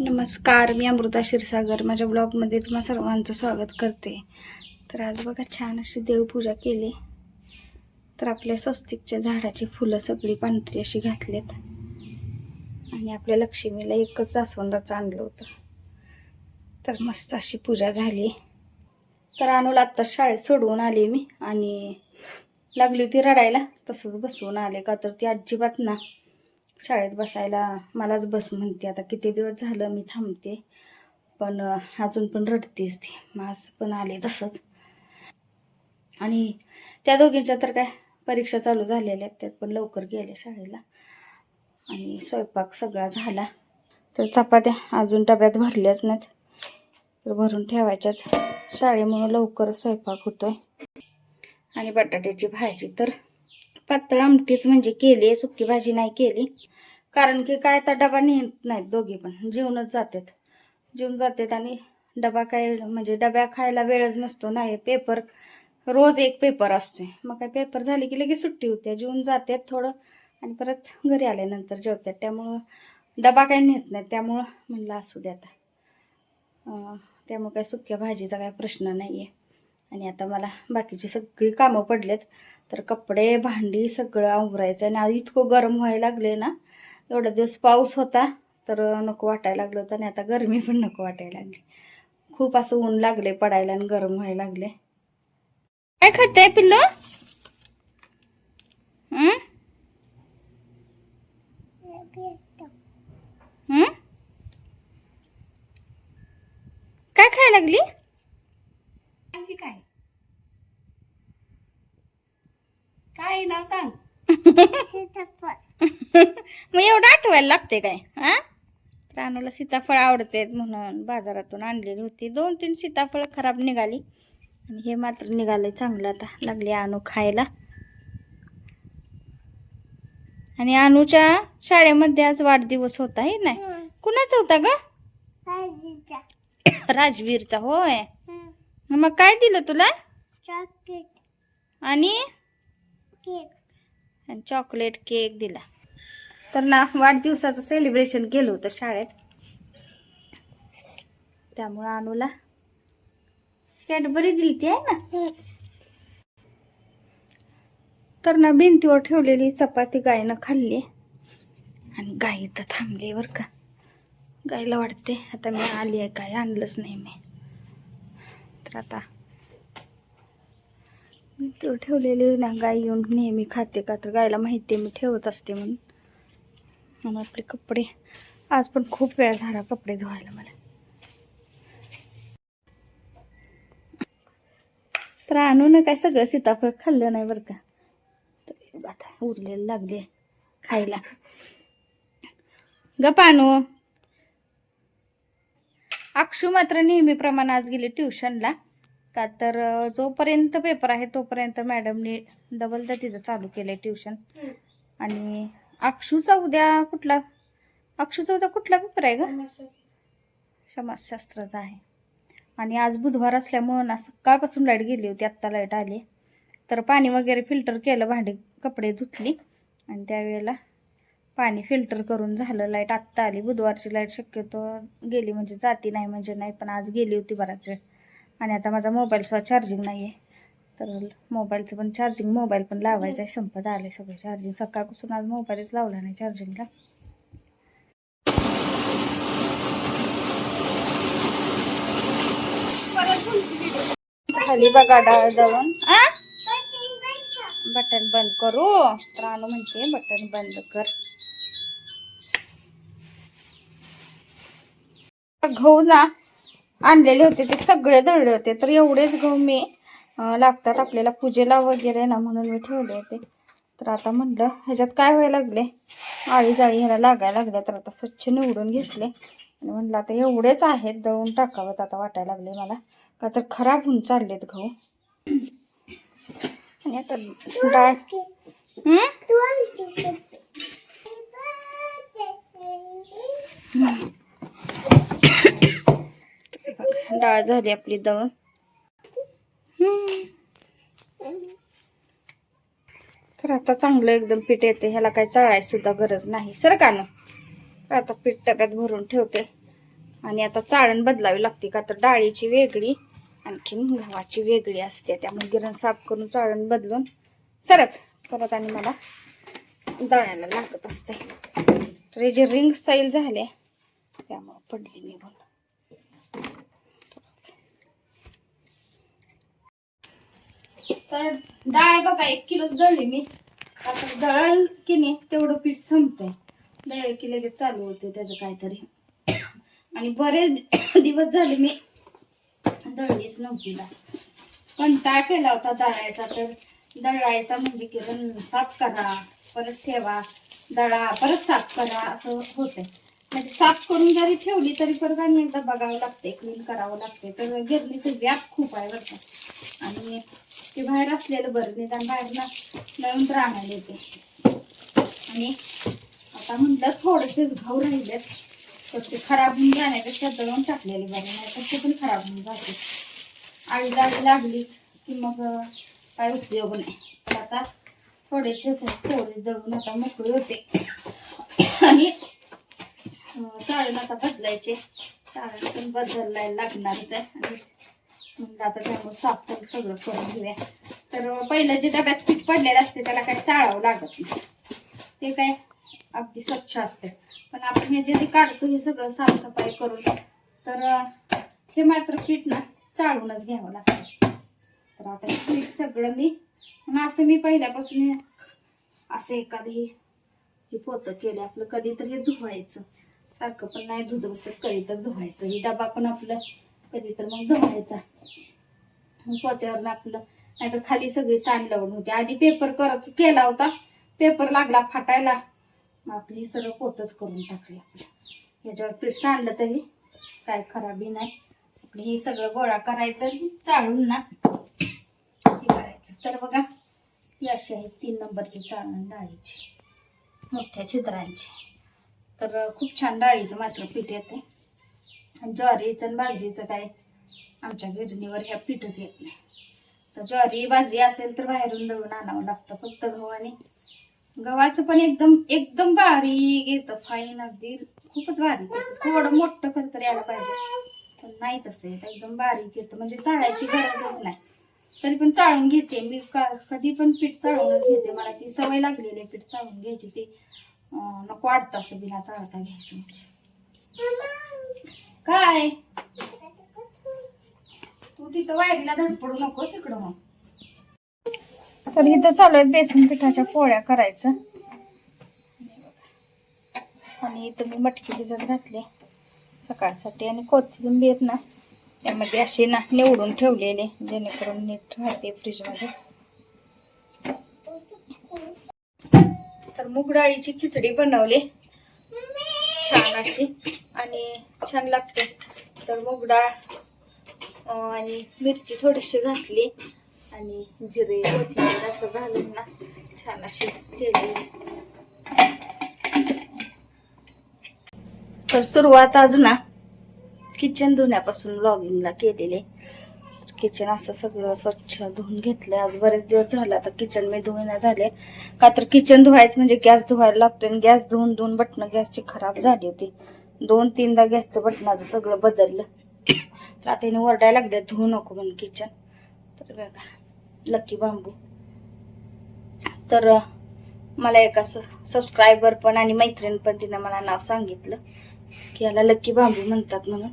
नमस्कार मी अमृता क्षीरसागर. माझ्या ब्लॉगमध्ये तुम्हा सर्वांचं स्वागत करते. तर आज बघा छान अशी देवपूजा केली. तर आपल्या स्वस्तिकच्या झाडाची फुलं सगळी पांढरी अशी घातलीत. आणि आपल्या लक्ष्मीला एकच जास्वंदाचं आणलं होतं. तर मस्त अशी पूजा झाली. तर अनुला आत्ता शाळेत सोडवून आले मी. आणि लागली होती रडायला. तसंच बसवून आले. का तर ती अजिबात ना शाळेत बसायला मलाच बस म्हणते. आता किती दिवस झालं मी थांबते पण अजून पण रडतेच ती. मास पण आले तसंच. आणि त्या दोघींच्या तर काय परीक्षा चालू झालेल्या आहेत त्यात पण लवकर गेले शाळेला. आणि स्वयंपाक सगळा झाला. तर चपात्या अजून डब्यात भरल्याच नाहीत तर भरून ठेवायच्यात. शाळेमुळं लवकरच स्वयंपाक होतोय. आणि बटाट्याची भाजी तर पातळ आमटीच म्हणजे केली सुकी भाजी नाही केली. कारण की काय आता डबा नेत नाहीत दोघी पण. जेवणच जातात. जीवन जातात आणि डबा काय म्हणजे डब्या खायला वेळच नसतो नाही पेपर. रोज एक पेपर असतोय. मग काय पेपर झाले की लगेच सुट्टी होते. जीवन जातात थोडं आणि परत घरी आल्यानंतर जेवतात. त्यामुळं डबा काही नेत नाहीत. त्यामुळं म्हणलं असू दे आता. त्यामुळं काय सुक्या भाजीचा काय प्रश्न नाही आहे आणि आता मला बाकीची सगळी कामं पडलेत. तर कपडे भांडी सगळं आवरायचं आणि इतकं गरम व्हायला लागले ना. एवढा दिवस पाऊस होता तर नको वाटायला लागलं होतं आणि आता गरमी पण नको वाटायला लागली. खूप असं ऊन लागले पडायला आणि गरम व्हायला लागले काय खाताय पिल्लू? काय खायला लागली? काय? काय नाव सांग. मग एवढं आठवायला लागते काय? हा? रानूला सीताफळ आवडते म्हणून बाजारातून आणलेली होती. दोन तीन सीताफळ खराब निघाली. आणि हे मात्र निघाले चांगलं आता. लागले आणू खायला. आणि अनुच्या शाळेमध्ये आज वाढदिवस होता हे नाही कुणाचा होता ग? राजवीरचा होय. मग काय दिलं तुला? आणि? आणि चॉकलेट केक दिला. तर ना वाढदिवसाचं सेलिब्रेशन केलं होतं शाळेत. त्यामुळं अनुला कॅडबरी दिली ती आहे ना? तर ना भिंतीवर ठेवलेली चपाती गायनं खाल्ली. आणि गाई इथं थांबली बरं का. गायला वाटते आता मी आली आहे काय आणलंच नाही मी. तर आता भिंतीवर ठेवलेली ना गाय येऊन नेहमी खाते का? तर गायला माहिती आहे मी ठेवत असते म्हणून. आणि आपले कपडे. आज पण खूप वेळ झाला कपडे धुवायला मला. तर आणून काय सगळं सीताफळ खाल्लं नाही बरं का? तर आता उरलेलं लागले खायला. ग पानू अक्षू मात्र नेहमीप्रमाणे आज गेली ट्युशनला. का तर जोपर्यंत पेपर आहे तोपर्यंत मॅडमने डबलदा तिचं चालू केलंय ट्युशन. आणि अक्षूचा उद्या कुठला? अक्षूचा उद्या कुठला पेपर आहे का समाजशास्त्राचा आहे. आणि आज बुधवार असल्यामुळं ना सकाळपासून लाइट गेली होती आत्ता लाइट आली. तर पाणी वगैरे फिल्टर केलं भांडी कपडे धुतली. आणि त्यावेळेला पाणी फिल्टर करून झालं लाइट आत्ता आली. बुधवारची लाइट शक्यतो गेली म्हणजे जाती नाही म्हणजे नाही पण आज गेली होती बराच वेळ. आणि आता माझा मोबाईलसुद्धा चार्जिंग नाही आहे तर मोबाईलचं पण चार्जिंग मोबाईल पण लावायचं आहे संपत आले सगळं चार्जिंग सकाळपासून आज मोबाईलच लावला नाही चार्जिंगला खाली बघा डाळ दळून. बटन बंद करू. तर आणू म्हणते बटन बंद कर. गहू ना आणलेले होते ते सगळे दळले होते. तर एवढेच गहू मी. लागतात आपल्याला पूजेला वगैरे ना म्हणून मी ठेवले होते. तर आता म्हणलं ह्याच्यात काय व्हायला लागले? आळी जाळी ह्याला लागायला लागल्या तर आता स्वच्छ निवडून घेतले. आणि म्हणलं आता एवढेच आहेत दळून टाकावं आता वाटायला लागले मला. का तर खराब होऊन चाललेत गहू हो. आणि आता डाळ डाळ झाली आपली दळून. तर आता चांगलं एकदम पीठ येते. ह्याला काही चळायची सुद्धा गरज नाही. सर का तर आता पीठ डब्यात भरून ठेवते. आणि आता चाळण बदलावी लागते का तर डाळीची वेगळी आणखीन गव्हाची वेगळी असते. त्यामुळे गिरण साफ करून चाळण बदलून सरक परत आणि मला दळायला लागत असते. तर हे जे रिंग साईल झाले त्यामुळं पडली निघून. तर डाळ बघा एक किलोच दळली मी. आता दळल की नाही तेवढं पीठ संपतंय. दळ की लगेच चालू होते त्याचं काहीतरी. आणि बरेच दिवस झाले मी दळलीच नव्हती डाळ. कंटाळ केला होता दळायचा तर दळायचा म्हणजे किरण साफ करा परत ठेवा दळा परत साफ करा असं होतंय. म्हणजे साफ करून जरी ठेवली तरी परत आणि एकदा बघावं लागते क्लीन करावं लागते तर गिरणीचं व्याप खूप आहे बरं आणि ते बाहेर असलेलं बरं निदान बाहेर ना नवीन तर आणायला येते. आणि आता म्हटलं थोडेसेच घाऊ राहिलेत तर ते खराब होऊन जाण्यापेक्षा दळून टाकलेले बरं नाही तर ते पण खराब होऊन जाते. आळी जाळी लागली की मग काय उपयोग नाही. तर आता थोडेसेच थोडे दळून आता मोकळी होते. आणि चाळून आता बदलायचे. चाळण पण बदलायला लागणारच आहे. आणि म्हणलं आता त्यामुळे साफ पण सगळं करून घेऊया. तर पहिलं जे डब्यात पीठ पडलेलं असते त्याला काय चाळावं लागत नाही. ते काय अगदी स्वच्छ असते पण आपण हे जे जे काढतो हे सगळं साफसफाई करून तर हे मात्र पीठ ना चाळूनच घ्यावं लागतं. तर आता हे पीठ सगळं मी असं मी पहिल्यापासून असं एखादं हे पोतं केलं आपलं कधी तर हे धुवायचं. सारखं पण नाही धुत बसत कधी तर धुवायचं. ही डबा पण आपलं कधी तर मग धुवायचा. पोत्यावर आपलं नाहीतर खाली सगळी सांड लावून होती. आधी पेपर करत केला होता. पेपर लागला फाटायला. मग आपलं हे सगळं पोतच करून टाकले आपलं. याच्यावर पीठ सांडलं तरी काय खराबी नाही. आपलं हे सगळं गोळा करायचं चाळून ना हे करायचं. तर बघा ही अशी आहे तीन नंबरची चाळण डाळीची. मोठ्या छिद्रांची. तर खूप छान डाळीचं मात्र पीठ येते ज्वारीचं आणि बाजरीचं काय आमच्या गिरणीवर ह्या पीठच येत नाही. तर ज्वारी बाजरी असेल तर बाहेरून दळून आणावं लागतं फक्त गहू आणि गव्हाचं पण एकदम एकदम बारीक येतं फाईन अगदी. खूपच बारीक थोडं मोठं खरं तर यायला पाहिजे. पण नाही तसं येतं. एकदम बारीक येतं. म्हणजे चाळायची गरजच नाही. तरी पण चाळून घेते. मी का- कधी पण पीठ चाळूनच घेते. मला ती सवय लागलेली आहे पीठ चाळून घ्यायची. ती नको वाटतं असं बिना चाळता घ्यायचं म्हणजे. काय? तू तिथं वायरीला धडपडू नकोस इकडं मग. तर इथं चालू आहेत बेसन पिठाच्या पोळ्या करायचं. आणि इथं मी मटकी भिजत घातली. सकाळसाठी आणि कोथिंबीर ना त्यामध्ये अशी ना निवडून ठेवलेले जेणेकरून नीट राहते फ्रीजमध्ये. तर मूग डाळीची खिचडी बनवली. छान अशी. आणि छान लागते. तर मूग डाळ आणि मिरची थोडीशी घातली. आणि जिरे कोथिंबीर असं घालून ना छान अशी केली. तर सुरुवात आज ना किचन धुण्यापासून लॉगिंगला केलेले. किचन असं सगळं स्वच्छ धुवून घेतलंय. आज बरेच दिवस झाला आता किचन मी धुवून झाले. का तर किचन धुवायचं म्हणजे गॅस धुवायला लागतोय आणि गॅस धुवून धुवून बटणं गॅसची खराब झाली होती. दोन तीनदा गॅसचं बटनाचं सगळं बदललं. तर आता हिने ओरडायला लागले धुवू नको म्हणून किचन तर बघा लकी बांबू. तर मला एका असं सबस्क्रायबर पण आणि मैत्रीण पण तिनं मला नाव सांगितलं. की याला लकी बांबू म्हणतात म्हणून.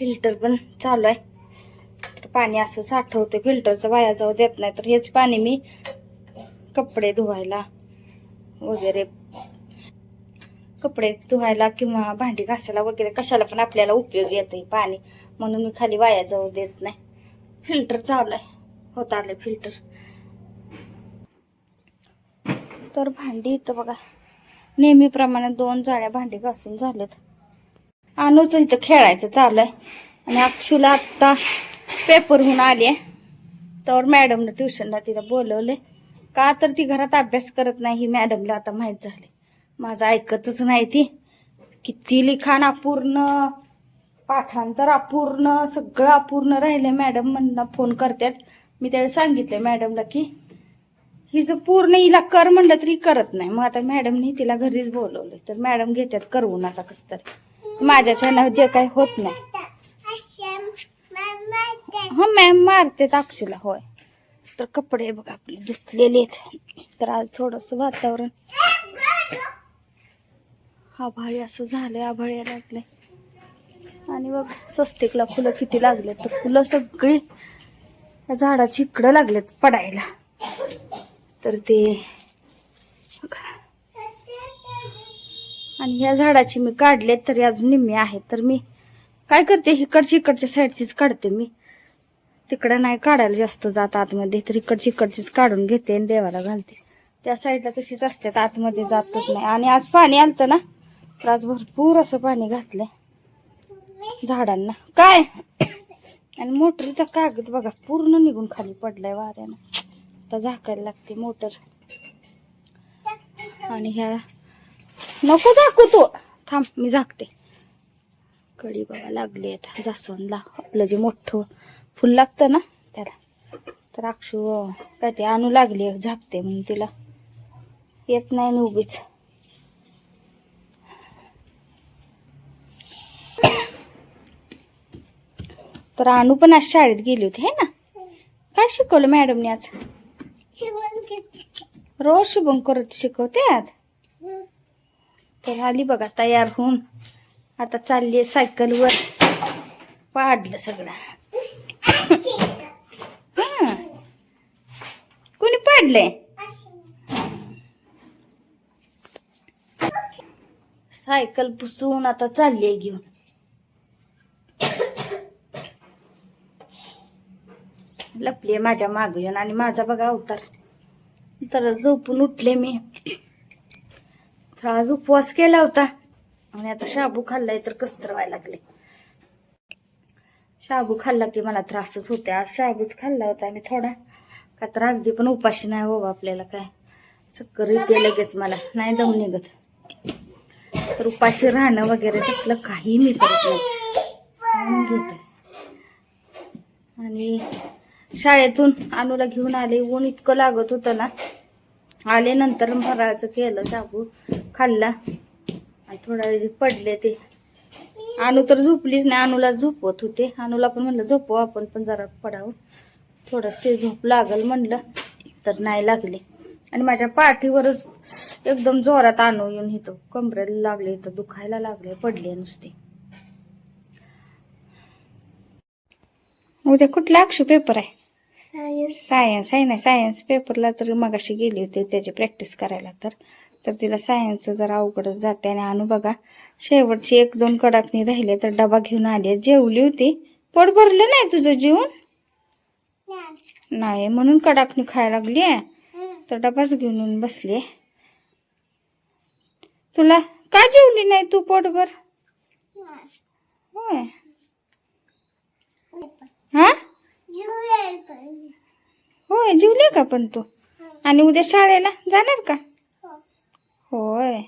फिल्टर पण चालू आहे. तर पाणी असं साठवते फिल्टरचं वाया जाऊ देत नाही. तर हेच पाणी मी कपडे धुवायला वगैरे कपडे धुवायला किंवा भांडी घासायला वगैरे कशाला पण आपल्याला उपयोग येते पाणी. म्हणून मी खाली वाया जाऊ देत नाही. फिल्टर चालू आहे. होत आलं फिल्टर. तर भांडी इथं बघा. नेहमीप्रमाणे दोन जाळ्या भांडी घासून झालेत अनुच इथं खेळायचं चालू आहे. आणि अक्षूला आत्ता पेपरहून आली आहे. तर मॅडमनं ट्युशनला तिला बोलवले का तर ती घरात अभ्यास करत नाही ही मॅडमला आता माहीत झाले माझं ऐकतच नाही ती. किती लिखाण अपूर्ण पाठांतर अपूर्ण सगळं अपूर्ण राहिले मॅडम म्हणला फोन करतात. मी त्याला सांगितलं मॅडमला की हिचं पूर्ण हिला कर म्हणलं तरी करत नाही. मग आता मॅडमनी तिला घरीच बोलवले तर मॅडम घेतात करवून आता कसं तरी. माझ्याच्यानं जे काही होत नाही. हो मॅम मारते अक्षूला होय. तर कपडे बघा आपले धुतलेले आहेत तर आज थोडस वातावरण. आभाळी असं झालंय आभाळी लागले आणि बघ स्वस्तिकला फुलं किती लागले तर फुलं सगळी झाडाची इकडं लागलेत पडायला. तर ते आणि ह्या झाडाची मी काढले तरी अजून निम्मे आहेत. तर मी काय करते इकडची इकडच्या साईडचीच काढते मी. तिकडं नाही काढायला जास्त जात आतमध्ये तर इकडची इकडचीच काढून घेते आणि देवाला घालते. त्या साईडला तशीच असते आतमध्ये जातच नाही. आणि आज पाणी आलतं ना तर आज भरपूर असं पाणी घातलंय झाडांना. काय? आणि मोटरीचा कागद बघा पूर्ण निघून खाली पडलाय वाऱ्यानं. आता झाकायला लागते मोटर. आणि ह्या नको झाकू तू. थांब मी झाकते. कडी बघा लागली आता जास्वंदला आपलं जे मोठं फुल लागतं ना त्याला. तर अक्षू काय ते आणू लागली झाकते म्हणून तिला. येत नाही ना उभीच तर आणू पण आज शाळेत गेली होती है ना? काय शिकवलं मॅडमने आज? रोज शुभम करत शिकवते आज? तर आली बघा तयार होऊन. आता चालली सायकलवर. पाडलं सगळं. हं. कोणी पाडलंय? सायकल पुसून आता चालली घेऊन. लपली माझ्या माग येऊन आणि माझा बघा अवतार. तर झोपून उठले मी. तर आज उपवास केला होता. आणि आता शाबू खाल्लाय तर कस्तर व्हायला लागले शाबू खाल्ला की मला त्रासच होते आज शाबूच खाल्ला होता आणि थोडा. का तर अगदी पण उपाशी नाही हो आपल्याला काय. चक्कर येते लगेच मला. नाही दम निघत. तर उपाशी राहणं वगैरे तसलं काही मी करत नाही. घेते. आणि शाळेतून अनुला घेऊन आले. ऊन इतकं लागत होतं ना. आले नंतर फराळाचं केलं शाबू खाल्ला. आणि थोडा वेळ पडले ते. अनु तर झोपलीच नाही. अनुला झोपवत होते. अनुला पण म्हणलं झोपव आपण पण जरा पडावं. थोडंसे झोप लागल म्हणलं तर नाही लागले. आणि माझ्या पाठीवरच एकदम जोरात आणू येऊन इथं कमरेला लागले इथं दुखायला लागले पडले नुसते. उद्या कुठला अक्षू पेपर आहे? सायन्स आहे ना? सायन्स पेपरला तर मगाशी गेली होती त्याची प्रॅक्टिस करायला तर. तर तिला सायन्सचं जरा अवघडच जाते आणि आणू बघा. शेवटची एक दोन कडाकणी राहिले तर डबा घेऊन आली जेवली होती. पोट भरलं नाही तुझं जेवण? नाही. म्हणून कडाकणी खायला लागली तर डबाच घेऊन बसली तुला का जेवली नाही तू पोटभर? होय. हा? होय जेवले का पण तू? आणि उद्या शाळेला जाणार का? होय.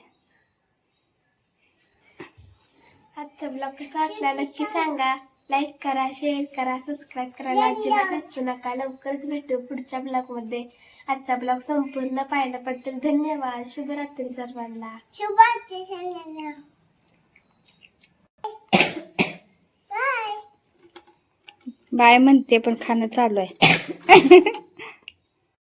आजचा ब्लॉग कसा वाटला नक्की सांगा. लाईक करा शेअर करा सबस्क्राईब करायला अजिबात असू नका. लवकरच भेटू पुढच्या ब्लॉगमध्ये आजचा ब्लॉग संपूर्ण पाहिल्याबद्दल धन्यवाद. शुभरात्री सर्वांना. बाय म्हणते पण खाणं चालू आहे.